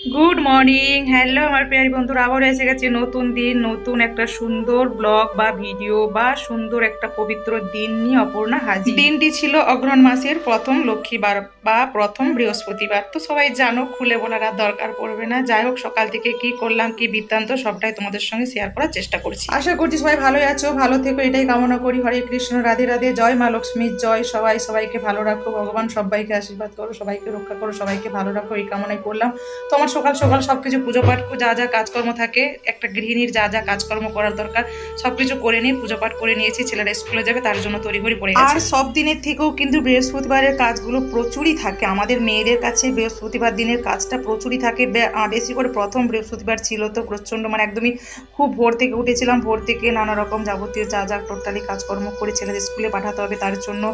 Good morning hello আমার পেয়ারি বন্ধুরা আবার এসে গেছে নতুন দিন নতুন একটা সুন্দর ব্লগ বা ভিডিও বা সুন্দর একটা পবিত্র দিন নিয়ে অপর্ণা হাজির। দিনটি ছিল অগ্রহণ মাসের প্রথম লক্ষ্মীবার বা প্রথম বৃহস্পতিবার। তো সবাই জানো খুলে বলার আর দরকার পড়বে না। যাই হোক সকাল থেকে কি করলাম কি বৃত্তান্ত সবটাই তোমাদের সঙ্গে শেয়ার করার চেষ্টা করছি। আশা করছি সবাই ভালোই আছো ভালো থেকো এটাই কামনা করি। হরে কৃষ্ণ রাধে রাধে জয় মা লক্ষ্মীর জয় সবাই সবাইকে ভালো রাখো ভগবান সবাইকে আশীর্বাদ করো সবাইকে রক্ষা করো সবাইকে ভালো রাখো এই কামনাই করলাম। তো সকাল সকাল সবকিছু পুজো পাঠ যা যা কাজকর্ম থাকে, একটা গৃহিণীর যা যা কাজকর্ম করার দরকার সব কিছু করে নিয়ে পুজো পাঠ করে নিয়েছি, ছেলেরা স্কুলে যাবে, তার জন্য তড়িঘড়ি পড়ে আর সব দিনের থেকেও কিন্তু বৃহস্পতিবারের কাজগুলো প্রচুরই থাকে। আমাদের মেয়েদের কাছে বৃহস্পতিবার দিনের কাজটা প্রচুরই থাকে। বেশি করে প্রথম বৃহস্পতিবার ছিল তো, প্রচণ্ড মানে একদমই খুব ভোর থেকে উঠেছিলাম, ভোর থেকে নানা রকম যাবতীয় যা যা টোটালি কাজকর্ম করে ছেলেদের স্কুলে পাঠাতে হবে তার জন্য।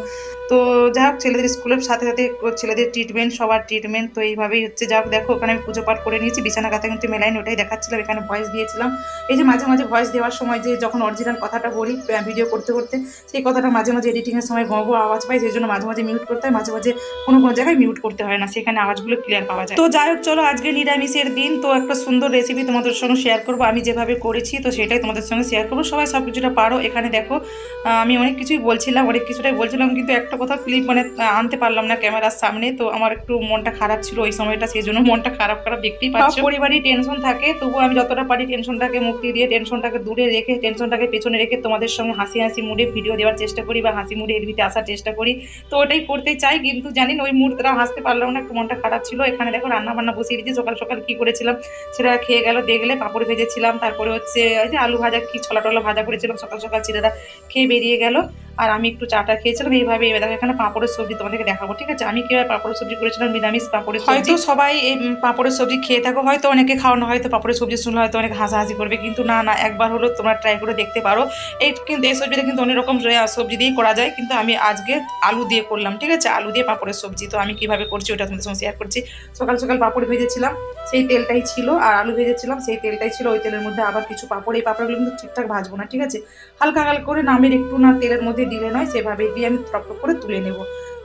তো যাই হোক, ছেলেদের স্কুলের সাথে সাথে ছেলেদের ট্রিটমেন্ট সবার ট্রিটমেন্ট তো এইভাবেই হচ্ছে। যাই হোক, দেখো, ওখানে আমি পুজো পাঠ করে নিয়েছি, বিছানা কাতা কিন্তু মেলাইনি ওটাই দেখাচ্ছিলাম, এখানে ভয়েস দিয়েছিলাম। এই যে মাঝে মাঝে ভয়েস দেওয়ার সময় যে যখন অরিজিনাল কথাটা বলি ভিডিও করতে করতে, সেই কথাটা মাঝে মাঝে এডিটিংয়ের সময় গো আওয়াজ পাই, সেই জন্য মাঝে মাঝে মিউট করতে হয়, মাঝে মাঝে কোনো কোনো জায়গায় মিউট করতে হয় না, সেখানে আওয়াজগুলো ক্লিয়ার পাওয়া যায়। তো যাই হোক, চলো আজকে নিরামিষের দিন, তো একটা সুন্দর রেসিপি তোমাদের সঙ্গে শেয়ার করব। আমি যেভাবে করেছি, তো সেটাই তোমাদের সঙ্গে শেয়ার করব। সবাই সব কিছুটা পারো, এখানে দেখো আমি অনেক কিছুই বলছিলাম, অনেক কিছুটাই বলছিলাম, কিন্তু একটা কথা ক্লিপ মানে আনতে পারলাম না ক্যামেরার সামনে, তো আমার একটু মনটা খারাপ ছিল ওই সময়টা, সেই জন্য মনটা খারাপ খারাপ দেখতেই পাচ্ছি। পরিবারই টেনশন থাকে তবুও আমি যতটা পারি টেনশনটাকে মুক্তি দিয়ে টেনশনটাকে দূরে রেখে টেনশনটাকে পেছনে রেখে তোমাদের সঙ্গে হাসি হাসি মুডে ভিডিও দেওয়ার চেষ্টা করি বা হাসি মুডে এর ভিতরে আসার চেষ্টা করি। তো ওটাই করতে চাই কিন্তু জানি না ওই মুহূর্তটা হাসতে পারলাম না একটু মনটা খারাপ ছিল। এখানে দেখো রান্না বান্না বসিয়ে দিয়েছি সকাল সকাল কি করেছিলাম সেটা খেয়ে গেল দেখলে পাপড় ভেজেছিলাম তারপরে হচ্ছে ওই যে আলু ভাজা কি ছোলা টলা ভাজা করেছিলাম সকাল সকাল ছেলেরা খেয়ে বেরিয়ে গেল। আর আমি একটু চাটা খেয়েছিলাম এইভাবে এবার দেখো এখানে পাঁপড়ের সবজি তোমাদেরকে দেখাবো ঠিক আছে? আমি কীভাবে পাঁপড়ের সবজি করেছিলাম নিরামিষ পাঁপড়ের হয়তো সবাই এই পাঁপড়ের সবজি খেয়ে থাকো, হয়তো অনেকে খাওয়ানো, হয়তো পাঁপড়ের সবজি শুনলে হয়তো অনেক হাসাহাসি করবে, কিন্তু না না, একবার হলো তোমরা ট্রাই করে দেখতে পারো। এই কিন্তু এই সবজিটা কিন্তু অনেক রকম সবজি দিয়েই করা যায়, কিন্তু আমি আজকে আলু দিয়ে করলাম, ঠিক আছে? আলু দিয়ে পাঁপড়ের সবজি, তো আমি কীভাবে করছি ওটা তোমাদের সঙ্গে শেয়ার করছি। সকাল সকাল পাঁপড় ভেজেছিলাম, সেই তেলটাই ছিল, আর আলু ভেজেছিলাম, সেই তেলটাই ছিল, ওই তেলের মধ্যে আবার কিছু পাঁপড়, এই পাপড়গুলো কিন্তু ঠিকঠাক ভাজবো না, ঠিক আছে? হালকা হালকা করে নামের একটু না তেলের মধ্যে দিলে নয়, সেভাবে দিয়ে আমি টপ করে তুলে নেব।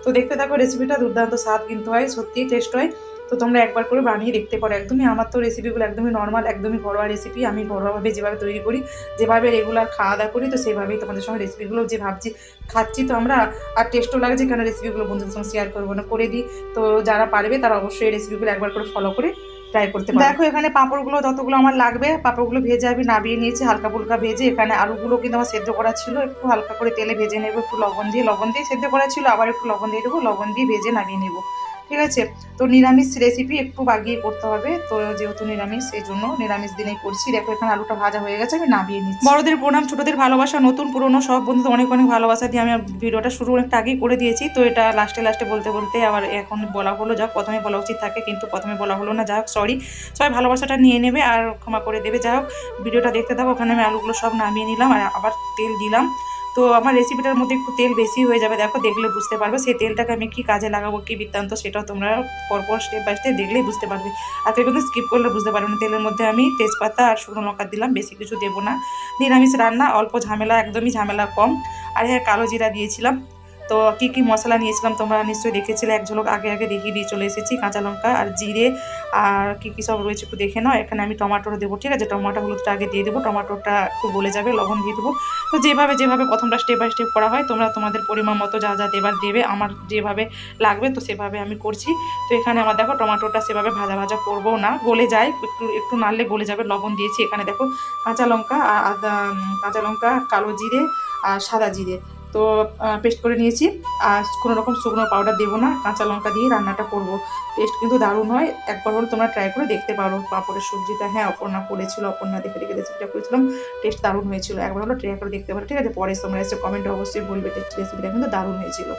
তো দেখতে থাকো রেসিপিটা দুর্দান্ত স্বাদ কিন্তু হয়, সত্যিই টেস্ট হয়। তো তোমরা একবার করে বানিয়ে দেখতে পারো। একদমই আমার তো রেসিপিগুলো একদমই নর্মাল একদমই ঘরোয়া রেসিপি আমি ঘরোয়াভাবে যেভাবে তৈরি করি, যেভাবে রেগুলার খাওয়া দাওয়া করি, তো সেভাবেই তোমাদের সঙ্গে রেসিপিগুলো যে ভাবছি, খাচ্ছি তো আমরা। আর টেস্টও লাগছে কেন রেসিপিগুলো বন্ধুদের সঙ্গে শেয়ার করব না, করে দিই। তো যারা পারবে তারা অবশ্যই রেসিপিগুলো একবার করে ফলো করে ট্রাই করতে পারো। দেখো এখানে পাঁপড়গুলো, যতগুলো আমার লাগবে, পাঁপড়গুলো ভেজে আমি নাবিয়ে নিয়েছি, হালকা ফুলকা ভেজে। এখানে আলুগুলো কিন্তু আমার সেদ্ধ করা ছিল, একটু হালকা করে তেলে ভেজে নেব, একটু লবণ দিয়ে। লবণ দিয়ে সেদ্ধ করা ছিল, আবার একটু লবণ দিয়ে দেবো, লবণ দিয়ে ভেজে নামিয়ে নেব। ঠিক আছে? তো নিরামিষ রেসিপি একটু বাগিয়ে করতে হবে। তো যেহেতু নিরামিষ, সেই জন্য নিরামিষ দিনেই করছি। দেখো, এখানে আলুটা ভাজা হয়ে গেছে, আমি নামিয়ে নিচ্ছি। বড়দের প্রণাম, ছোটদের ভালোবাসা, নতুন, পুরনো, সব বন্ধু অনেক অনেক ভালোবাসা দিয়ে আমি ভিডিওটা শুরু অনেকটা আগেই করে দিয়েছি। তো এটা লাস্টে লাস্টে বলতে বলতে আবার এখন বলা হলো, যাক, প্রথমে বলা উচিত থাকে, কিন্তু প্রথমে বলা হলো না, যাক সরি সবাই ভালোবাসাটা নিয়ে নেবে আর ক্ষমা করে দেবে। যাই হোক, ভিডিওটা দেখতে থাকো, ওখানে আমি আলুগুলো সব নামিয়ে নিলাম আর আবার তেল দিলাম। তো আমার রেসিপিটার মধ্যে একটু তেল বেশি হয়ে যাবে, দেখো দেখলে বুঝতে পারবে। সেই তেলটাকে আমি কী কাজে লাগাবো, কী বৃত্তান্ত, সেটাও তোমরা পরপর স্টেপ বাই স্টেপ দেখলেই বুঝতে পারবে। আর কেউ কিন্তু স্কিপ করলে বুঝতে পারবে না। তেলের মধ্যে আমি তেজপাতা আর শুকনো লঙ্কা দিলাম, বেশি কিছু দেবো না। নিরামিষ রান্না, অল্প ঝামেলা, একদমই ঝামেলা কম। আর হ্যাঁ কালো জিরা দিয়েছিলাম। তো কী কী মশলা নিয়েছিলাম তোমরা নিশ্চয়ই দেখেছিলে। এক ঝলক আগে আগে দেখিয়ে দিয়ে চলে এসেছি, কাঁচা লঙ্কা আর জিরে আর কী কী সব রয়েছে একটু দেখে নাও। এখানে আমি টমাটো দেবো, ঠিক আছে? টমাটো হলুদটা আগে দিয়ে দেবো, টমাটোটা একটু গলে যাবে, লবণ দিয়ে দেবো। তো যেভাবে যেভাবে প্রথমটা স্টেপ বাই স্টেপ করা হয়, তোমরা তোমাদের পরিমাণ মতো যা যা দেবার দেবে, আমার যেভাবে লাগবে তো সেভাবে আমি করছি। তো এখানে আমার দেখো টমাটোটা সেভাবে ভাজা ভাজা করব না, গলে যায়, একটু একটু নাড়লে গলে যাবে, লবণ দিয়েছি। এখানে দেখো কাঁচা লঙ্কা আর আদা কাঁচা লঙ্কা, কালো জিরে আর সাদা জিরে। তো পেস্ট করে নিয়েছি। আর কোনো রকম শুকনো পাউডার দেবো না, কাঁচা লঙ্কা দিয়ে রান্নাটা করব। টেস্ট কিন্তু দারুণ হয়। একবার হলে তোমরা ট্রাই করে দেখতে পারো। পাঁপড়ের সবজিটা হ্যাঁ অপর্ণা করেছিল, অপর্ণা দেখে দেখে রেসিপিটা করেছিলাম। টেস্ট দারুণ হয়েছিল। একবার হলো ট্রাই করে দেখতে পারো, ঠিক আছে? পরে তোমরা এসে কমেন্টে অবশ্যই বলবে টেস্ট রেসিপিটা কিন্তু দারুণ হয়েছিল।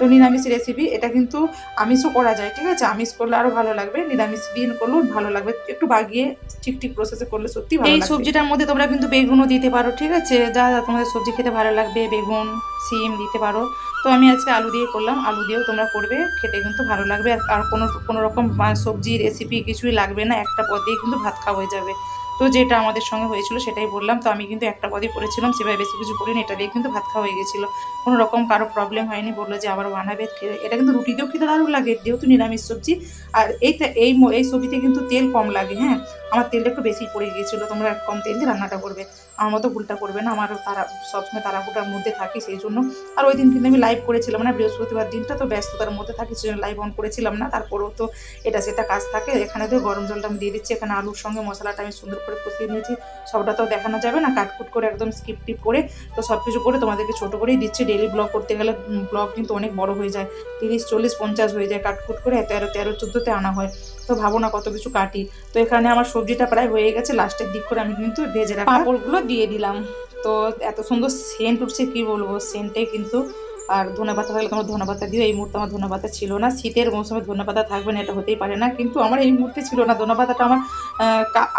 তো নিরামিষ রেসিপি এটা কিন্তু আমিষও করা যায় ঠিক আছে? আমিষ করলে আরও ভালো লাগবে নিরামিষ দিন করলেও ভালো লাগবে একটু বাগিয়ে ঠিক ঠিক প্রসেসে করলে সত্যি ভালো এই সবজিটার মধ্যে তোমরা কিন্তু বেগুনও দিতে পারো ঠিক আছে? যা যা তোমাদের সবজি খেতে ভালো লাগবে বেগুন সিম দিতে পারো। তো আমি আজকে আলু দিয়ে করলাম আলু দিয়েও তোমরা করবে খেতে কিন্তু ভালো লাগবে। আর আর কোনো কোনো রকম সবজি রেসিপি কিছুই লাগবে না একটা পদ দিয়ে কিন্তু ভাত খাওয়া হয়ে যাবে। তো যেটা আমাদের সঙ্গে হয়েছিল সেটাই বললাম। তো আমি কিন্তু একটা পদই পড়েছিলাম, সেভাবে বেশি কিছু করিনি এটা দিয়ে কিন্তু ভাত খাওয়া হয়ে গেছিল। কোনো রকম কারও প্রবলেম হয়নি। বলল যে আবার বানাবে এটা কিন্তু রুটি দিয়েও খেতে দারুণ লাগে। যেহেতু নিরামিষ সবজি, আর এইটা এই এই সবজিতে কিন্তু তেল কম লাগে হ্যাঁ? আমার তেলটা একটু বেশি পড়ে গিয়েছিল, তোমরা কম তেল দিয়ে রান্নাটা করবে। আমার মতো ভুলটা করবে না। আমার তারা, সবসময় তারাপুটার মধ্যে থাকি সেই জন্য। আর ওই দিন কিন্তু আমি লাইভ করেছিলাম না, বৃহস্পতিবার দিনটা, তো ব্যস্ততার মধ্যে থাকি সেই লাইভ অন করেছিলাম না। তারপরেও তো এটা সেটা কাজ থাকে। এখানে তো গরম জলটা আমি দিয়ে দিচ্ছি। এখানে আলুর সঙ্গে মশলাটা আমি সুন্দর কষিয়ে নিয়েছি সবটা তো দেখানো যাবে না কাটকুট করে একদম স্কিপ টিপ করে তো সব কিছু করে তোমাদেরকে ছোটো করেই দিচ্ছি। ডেলি ব্লগ করতে গেলে ব্লগ কিন্তু অনেক বড় হয়ে যায়। তিরিশ চল্লিশ পঞ্চাশ হয়ে যায় কাটকুট করে তেরো তেরো চোদ্দোতে আনা হয়। তো ভাবো না কত কিছু কাটি। তো এখানে আমার সবজিটা প্রায় হয়ে গেছে লাস্টের দিক করে আমি কিন্তু ভেজে রাখা পাঁপড়গুলো দিয়ে দিলাম। তো এত সুন্দর সেন্ট উঠছে কি বলব? সেন্টে কিন্তু আর ধনে পাতা থাকলে তোমার ধনে পাতা দিও। এই মুহূর্তে আমার ধনে পাতা ছিল না। শীতের মৌসুমে ধনে পাতা থাকবে না, এটা হতেই পারে না। কিন্তু আমার এই মুহূর্তে ছিল না। ধনে পাতাটা আমার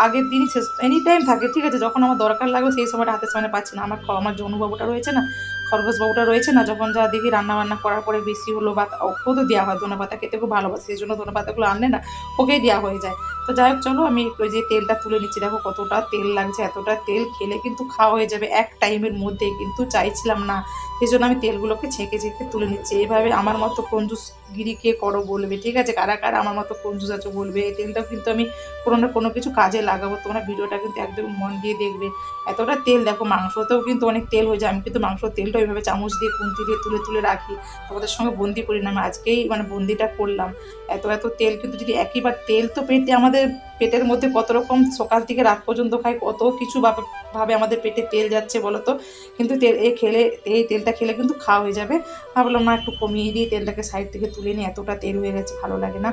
আগের দিনই শেষ এনি টাইম থাকে, ঠিক আছে? যখন আমার দরকার লাগবে সেই সময়টা হাতে সামনে পাচ্ছি না। আমার আমার জনুবাবুটা রয়েছে না খরগোশবাবুটা রয়েছে না, যখন যা দেখি রান্না বান্না করার পরে বেশি হলো বা ওকেও দেওয়া হয় ধনে পাতা খেতে খুব ভালোবাসে সেই জন্য ধনে পাতাগুলো আনলে না, ওকেই দেওয়া হয়ে যায়। তো যাই হোক, চলো আমি একটু যে তেলটা তুলে নিচ্ছি। দেখো কতটা তেল লাগছে, এতটা তেল খেলে কিন্তু খাওয়া হয়ে যাবে এক টাইমের মধ্যে, কিন্তু চাইছিলাম না সেই জন্য আমি তেলগুলোকে ছেঁকে ছেঁকে তুলে নিচ্ছি। এইভাবে আমার মতো কঞ্জুস গিরি কে করো বলবে, ঠিক আছে? কারা কারা আমার মতো কঞ্জুস আছে বলবে, এই তেলটাও কিন্তু আমি কোনো না কোনো কিছু কাজে লাগাবো। তোমরা ভিডিওটা কিন্তু একদম মন দিয়ে দেখবে। এতটা তেল, দেখো, মাংসতেও কিন্তু অনেক তেল হয়ে যায়। আমি কিন্তু মাংস তেলটা ওইভাবে চামচ দিয়ে কুন্তি দিয়ে তুলে তুলে রাখি। তোমাদের সঙ্গে বন্দি করি না, আমি আজকেই মানে বন্দিটা করলাম। এত এত তেল কিন্তু যদি একইবার তেল তো পেটে, আমাদের পেটের মধ্যে কত রকম সকাল থেকে রাত পর্যন্ত খাই কত কিছু ভাবে ভাবে আমাদের পেটে তেল যাচ্ছে বলো তো কিন্তু তেল, এ খেলে, এই তেলটা খেলে কিন্তু খাওয়া হয়ে যাবে। ভাবলাম না একটু কমিয়ে দিয়ে তেলটাকে সাইড থেকে তুলে নিই, এতটা তেল হয়ে গেছে, ভালো লাগে না।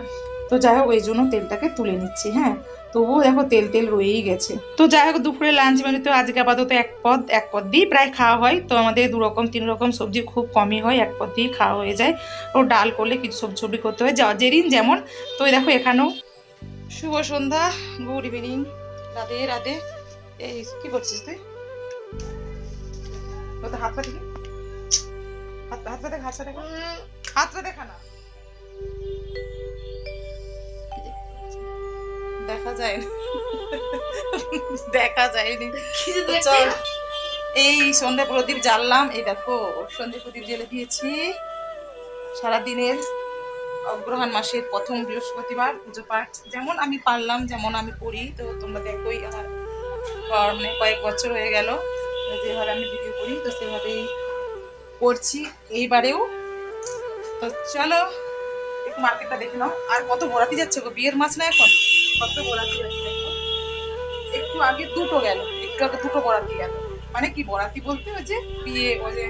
তো যাই হোক, ওই জন্য তেলটাকে তুলে নিচ্ছি হ্যাঁ। তবুও দেখো তেল তেল রয়েই গেছে। তো যাই হোক, দুপুরে লাঞ্চ মেনুতে আজকে আপাতত এক পদ এক পদ দিয়েই প্রায় খাওয়া হয়। তো আমাদের দু রকম, তিন রকম সবজি খুব কমই হয়, এক পদ দিয়েই খাওয়া হয়ে যায়। ও ডাল করলে কিছু সবজি সবজি করতে হয় যেদিন যেমন। তো দেখো এখানেও শুভ সন্ধ্যা গুড ইভিনিং রাধে রাধে। এই, কি করছিস তুই? হাত পা হাত হাত পা দেখ। দেখা হাত পা দেখা না দেখা যায় না দেখা? যায়নি চল এই সন্ধ্যা প্রদীপ জ্বাললাম। এই দেখো সন্ধ্যা প্রদীপ জ্বেলে দিয়েছি। সারাদিনের অগ্রহায়ণ মাসের প্রথম বৃহস্পতিবার পুজো পাঠ। যেমন আমি পারলাম যেমন আমি করি। তো তোমরা দেখোই আমার মানে কয়েক বছর হয়ে গেল। যেভাবে আমি ভিডিও করি তো সেভাবেই করছি এইবারেও। তো চলো, একটু মার্কেটটা দেখে নাও। আর কত বরাতি যাচ্ছে গো, বিয়ের মাছ না এখন? কত বরাতি যাচ্ছে একটু আগে দুটো গেল, একটু আগে দুটো বরাতি গেল। মানে কি বরাতি বলতে ওই যে বিয়ে, ওই যে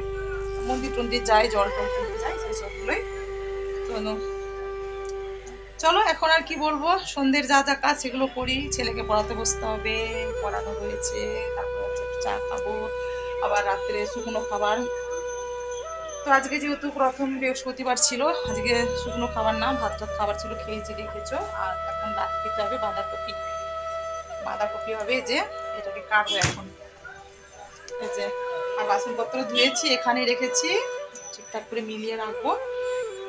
মন্দির টন্দির যায়, জল টল যায়, সেই সবগুলোই। তো চলো, এখন আর কি বলব? সন্ধ্যের যা যা কাজ, সেগুলো করি। ছেলেকে পড়াতে বসতে হবে, পড়ানো হয়েছে, তারপর হচ্ছে চা খাব, আবার রাত্রে শুকনো খাবার তো আজকে যেহেতু প্রথম বৃহস্পতিবার ছিল, আজকে শুকনো খাবার না ভাত টাত খাবার ছিল খেয়েছি রেখেছো আর এখন রাত্রিতে হবে বাঁধাকপি। বাঁধাকপি হবে যে, এটাকে কাটবো এখন। যে, আর বাসনপত্র ধুয়েছি এখানে রেখেছি, ঠিকঠাক করে মিলিয়ে রাখব।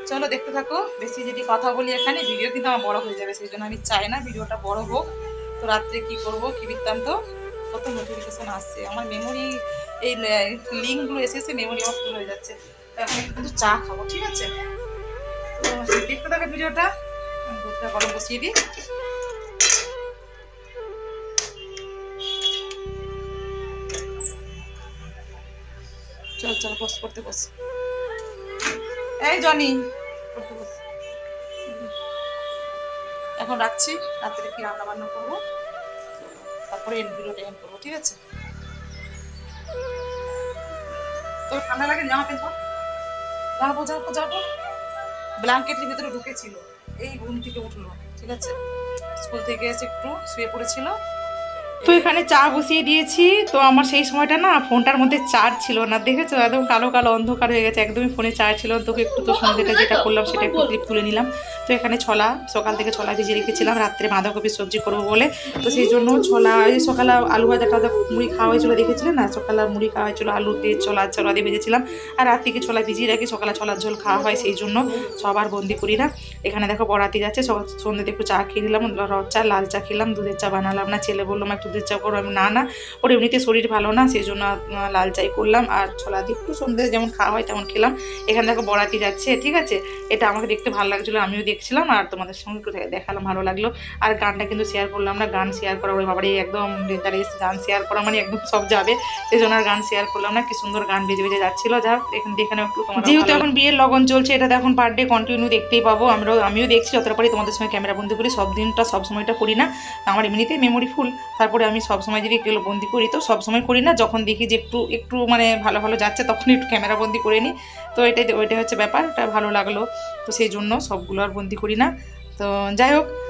চলো দেখতে থাকো, বেশি যদি কথা বলি এখানে, ভিডিও কিন্তু আমার বড় হয়ে যাবে, সেই জন্য আমি চাই না ভিডিওটা বড় হোক। তো রাত্রে কি করব, কি বৃত্তান্ত? কত নোটিফিকেশন আসছে, আমার মেমোরি এই লিঙ্কগুলো এসে এসে মেমোরি অফ হয়ে যাচ্ছে। এখন একটু কিন্তু চা খাব, ঠিক আছে? দেখতে থাকো ভিডিওটা। দুধটা গরম বসিয়ে দিই। চল চল, বস, পড়তে বস। এই জনি, পড়তে বস। এখন রাখছি, রাত্রে কি রান্না বান্না করব? তারপরে এন্ড ভিডিওটা এন্ড করব, ঠিক আছে? তোর ঠান্ডা লাগে জামা প্যান্ট যাব যাব যাব। ব্ল্যাঙ্কেটের ভিতরে ঢুকেছিল। এই ঘুম থেকে উঠল, ঠিক আছে? স্কুল থেকে এসে একটু শুয়ে পড়েছিল। তো এখানে চা বসিয়ে দিয়েছি। তো আমার সেই সময়টা না ফোনটার মধ্যে চার্জ ছিল না। দেখেছ? একদম কালো কালো অন্ধকার হয়ে গেছে। একদমই ফোনে চার্জ ছিল। তোকে একটু তো সন্ধ্যেটা যেটা করলাম সেটা একটু ক্লিপ তুলে নিলাম। তো এখানে ছোলা, সকাল থেকে ছোলা ভিজিয়ে রেখেছিলাম। রাত্রে বাঁধাকপির সবজি করব বলে। তো সেই জন্য ছোলা, এই সকালে আলু ভাজা, টাজা মুড়ি খাওয়া হয়েছিল দেখেছিলেন না? সকালে মুড়ি খাওয়া হয়েছিল, আলুতে ছোলা ছোলা দিয়ে ভেজেছিলাম। আর রাত থেকে ছোলা ভিজিয়ে রাখি সকালে ছোলার ঝোল খাওয়া হয় সেই জন্য সবার বন্দি করি না এখানে দেখো বরাতি যাচ্ছে। সকাল সন্ধ্যেতে একটু চা খেয়ে নিলাম। রদ চা, লাল চা খেলাম, দুধের চা বানালাম না। ছেলে বললাম একটু দুধের চা করো আমি না না। ওর এমনিতে শরীর ভালো না সেই জন্য লাল চাই করলাম। আর ছোলা দিয়ে একটু সন্ধ্যে যেমন খাওয়া হয় তেমন খেলাম। এখানে দেখো বড়াতি যাচ্ছে ঠিক আছে? এটা আমাকে দেখতে ভালো লাগছিল আমিও দেখছিলাম। আর তোমাদের সঙ্গে একটু দেখালাম ভালো লাগল। আর গানটা কিন্তু শেয়ার করলাম না গান শেয়ার করা ওই বাবারে একদম ডেঞ্জারিয়াস গান শেয়ার করা মানে একদম সব যাবে। সেই জন্য আর গান শেয়ার করলাম না কি সুন্দর গান বেজে বেজে যাচ্ছিল। যা এখান এখানে একটু যেহেতু এখন বিয়ের লগন চলছে এটা এখন পার ডে কন্টিনিউ দেখতেই পাবো। আমরাও আমিও দেখছি যতটা পারি তোমাদের সঙ্গে ক্যামেরা বন্দি করি। সব দিনটা সব সময়টা করি না। আমার এমনিতে মেমোরি ফুল তারপরে আমি সব সময় যদি এগুলো বন্দি করি তো সব সময় করি না। যখন দেখি যে একটু একটু মানে ভালো ভালো যাচ্ছে তখন একটু ক্যামেরা বন্দি করে নিই। তো এটাই ওইটাই হচ্ছে ব্যাপার ওটা ভালো লাগল। তো সেই জন্য সবগুলো আর বন্দি করি না। তো যাই হোক আম,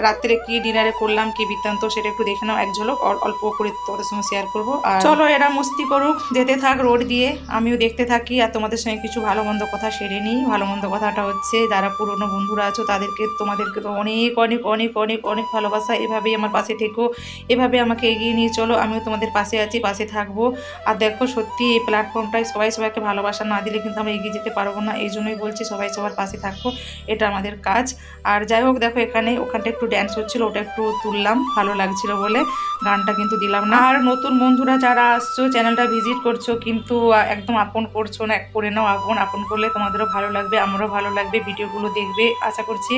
রাত্রে কি ডিনারে করলাম, কি বৃত্তান্ত সেটা একটু দেখে নাও। এক ঝলক অল- অল্প করে তোমাদের সঙ্গে শেয়ার করব। আর চলো, এরা মস্তি করুক, যেতে থাক রোড দিয়ে। আমিও দেখতে থাকি আর তোমাদের সঙ্গে কিছু ভালো মন্দ কথা সেরে নিই। ভালো মন্দ কথাটা হচ্ছে, যারা পুরনো বন্ধুরা আছো, তাদেরকে, তোমাদেরকে তো অনেক অনেক অনেক অনেক অনেক ভালোবাসা। এভাবেই আমার পাশে থেকো, এভাবে আমাকে এগিয়ে নিয়ে চলো। আমিও তোমাদের পাশে আছি, পাশে থাকব। আর দেখো, সত্যি এই প্ল্যাটফর্মটায় সবাই সবাইকে ভালোবাসা না দিলে কিন্তু আমরা এগিয়ে যেতে পারব না। এই জন্যই বলছি সবাই সবার পাশে থাকব এটা আমাদের কাজ। আর যাই হোক, দেখো এখানে ওখানটা একটু ড্যান্স হচ্ছিল, ওটা একটু তুললাম, ভালো লাগছিল বলে গানটা কিন্তু দিলাম না। আর নতুন বন্ধুরা যারা আসছো চ্যানেলটা ভিজিট করছ, কিন্তু একদম আপন করছ না, এক করে নাও আপন আপন করলে তোমাদেরও ভালো লাগবে, আমারও ভালো লাগবে, ভিডিওগুলো দেখবে, আশা করছি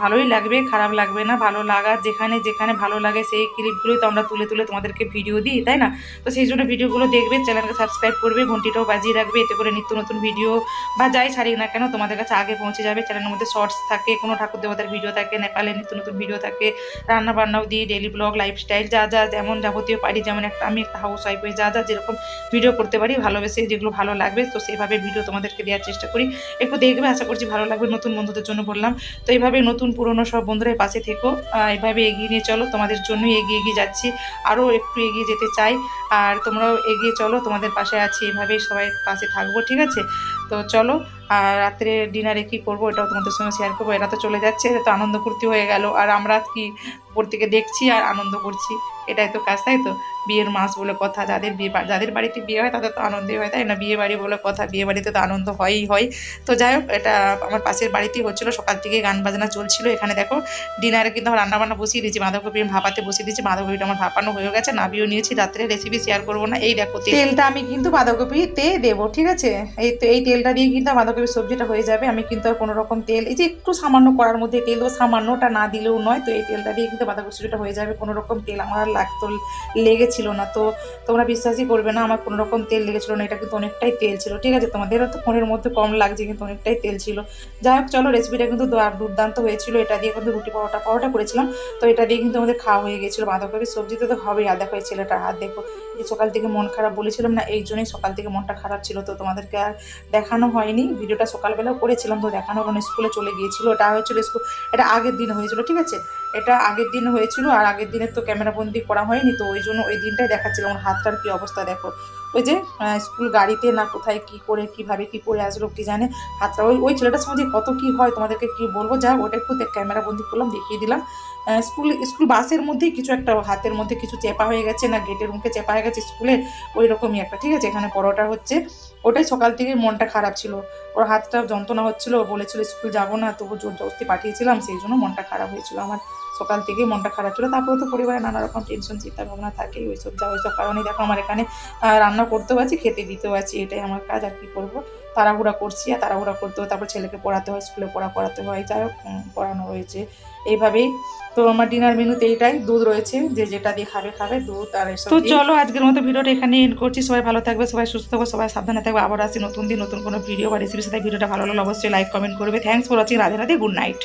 ভালোই লাগবে, খারাপ লাগবে না, ভালো লাগার যেখানে যেখানে ভালো লাগে সেই ক্লিপগুলোই তো আমরা তুলে তুলে তোমাদেরকে ভিডিও দিই, তাই না? তো সেই জন্য ভিডিওগুলো দেখবে চ্যানেলকে সাবস্ক্রাইব করবে, ঘন্টিটাও বাজিয়ে রাখবে, এতে করে নিত্য নতুন ভিডিও বা যাই ছাড়ি না কেন তোমাদের কাছে আগে পৌঁছে যাবে চ্যানেলের মধ্যে শর্টস থাকে, কোনো ঠাকুর দেবতার ভিডিও থাকে নেপালে নিত্য নতুন ভিডিও থাকে রান্না বান্নাও দিই ডেলি ব্লগ লাইফস্টাইল যা যা, যেমন যাবতীয় পারি, যেমন একটা, আমি একটা হাউস ওয়াইফ হয়ে যা যা, যেরকম ভিডিও করতে পারি, ভালোবেসে যেগুলো ভালো লাগবে, তো সেভাবে ভিডিও তোমাদেরকে দেওয়ার চেষ্টা করি। একটু দেখবে, আশা করছি ভালো লাগবে, নতুন বন্ধুদের জন্য বললাম। তো এইভাবে নতুন, পুরনো সব বন্ধুরা পাশে থেকো এইভাবে এগিয়ে নিয়ে চলো, তোমাদের জন্যই এগিয়ে এগিয়ে যাচ্ছি আরও একটু এগিয়ে যেতে চাই, আর তোমরাও এগিয়ে চলো, তোমাদের পাশে আছি, এভাবেই সবাই পাশে থাকব, ঠিক আছে? তো চলো, আর রাত্রে ডিনারে কি করব এটাও তোমাদের সঙ্গে শেয়ার করব। এটা তো চলে যাচ্ছে তো আনন্দ ফুর্তি হয়ে গেল। আর আমরা কি উপর থেকে দেখছি আর আনন্দ করছি? এটাই তো কাজ, তাই তো? বিয়ের মাস বলে কথা, যাদের বিয়ে যাদের বাড়িতে বিয়ে হয় তাদের তো আনন্দই হয়, তাই না? বিয়ে বাড়ি বলে কথা, বিয়ে বাড়িতে তো আনন্দ হয়ই, হয়। তো যাই হোক, এটা আমার পাশের বাড়িতেই হচ্ছিল, সকাল থেকে গান বাজনা চলছিল। এখানে দেখো, ডিনারে কিন্তু রান্নাবান্না বসিয়ে দিয়েছি, বাঁধাকপি ভাপাতে বসিয়ে দিয়েছি, বাঁধাকপিটা আমার ভাপানো হয়ে গেছে, নাবিও নিয়েছি, রাত্রে রেসিপি শেয়ার করব না, এই দেখো তেলটা আমি কিন্তু বাঁধাকপিতে দেবো, ঠিক আছে? এই তো, এই তেলটা দিয়ে কিন্তু বাঁধাকপির সবজিটা হয়ে যাবে, আমি কিন্তু আর কোনো রকম তেল, এই যে একটু সামান্য করার মধ্যে তেল দেবো, সামান্যটা না দিলেও নয়, তো এই তেলটা দিয়ে কিন্তু বাঁধাকপি সবজিটা হয়ে যাবে, কোনো রকম তেল আমার লাগতো লাগতো লেগেছিল না, তো তোমরা বিশ্বাসই করবে না, আমার কোনোরকম তেল লেগেছিলো না, এটা কিন্তু অনেকটাই তেল ছিল, ঠিক আছে? তোমাদেরও তো ফোনের মধ্যে কম লাগছে, কিন্তু অনেকটাই তেল ছিল। যাই হোক, চলো রেসিপিটা কিন্তু দুর্দান্ত হয়েছিল, এটা দিয়ে কিন্তু রুটি পাওয়াটা পাওয়াটা করেছিলাম, তো এটা দিয়ে কিন্তু আমাদের খাওয়া হয়ে গেছিল, বাঁধাকপির সবজিতে তো হবেই, আর দেখো এই ছেলেটার হাত, দেখো। সকাল থেকে মন খারাপ বলেছিলাম না, এই জন্যই সকাল থেকে মনটা খারাপ ছিল। তো তোমাদেরকে আর দেখানো হয়নি। ভিডিওটা সকালবেলাও করেছিলাম, তো দেখানো না স্কুলে চলে গিয়েছিল। এটা হয়েছিল স্কুল এটা আগের দিন হয়েছিল, ঠিক আছে? এটা আগের দিন হয়েছিল, আর আগের দিনের তো ক্যামেরা বন্দি করা হয়নি, তো ওই জন্য ওই দিনটাই দেখাচ্ছিলাম। আমার হাতটার কী অবস্থা দেখো। ওই যে স্কুল গাড়িতে না কোথায় কি করে, কীভাবে কি করে আসলো কি জানে। হাতটা ওই ওই ছেলেটার সঙ্গে কত কি হয় তোমাদেরকে কি বলব? যা, ওটা একটু ক্যামেরা বন্দি করলাম, দেখিয়ে দিলাম। স্কুল স্কুল বাসের মধ্যেই কিছু একটা, হাতের মধ্যে কিছু চেপা হয়ে গেছে না গেটের মুখে চেপা হয়ে গেছে, স্কুলে ওই রকমই একটা, ঠিক আছে? এখানে পরোটা হচ্ছে। ওটাই সকাল থেকে মনটা খারাপ ছিল। ওর হাতটা যন্ত্রণা হচ্ছিল বলেছিল স্কুল যাব না, তবু জোর জবস্তি পাঠিয়েছিলাম, সেই জন্য মনটা খারাপ হয়েছিল আমার। সকাল থেকেই মনটা খারাপ ছিল। তারপরে তো পরিবারে নানা রকম টেনশন চিন্তা ভাবনা থাকে ওইসব যা ওইসব কারণে দেখো আমার এখানে রান্না করতেও আছি খেতে দিতেও আছি এটাই আমার কাজ আর কী করব। তাড়াহুড়া করছি আর তাড়াহুড়া করতে হয় তারপর ছেলেকে পড়াতে হয় স্কুলে পড়া করাতে হয় যাই হোক পড়ানো রয়েছে। এইভাবেই তো আমার ডিনার মেনুতে এইটাই দুধ রয়েছে যে যেটা দিয়ে খাবে খাবে দুধ আর তো চলো আজকের মতো ভিডিওটা এখানে এন্ড করছি। সবাই ভালো থাকবে সবাই সুস্থ থাকবে সবাই সাবধানে থাকবে। আবার আসি নতুন দিন নতুন কোনো ভিডিও বা রেসিপির সাথে। ভিডিওটা ভালো লাগলে অবশ্যই লাইক কমেন্ট করবে। Thanks for watching Radhe Radhe good night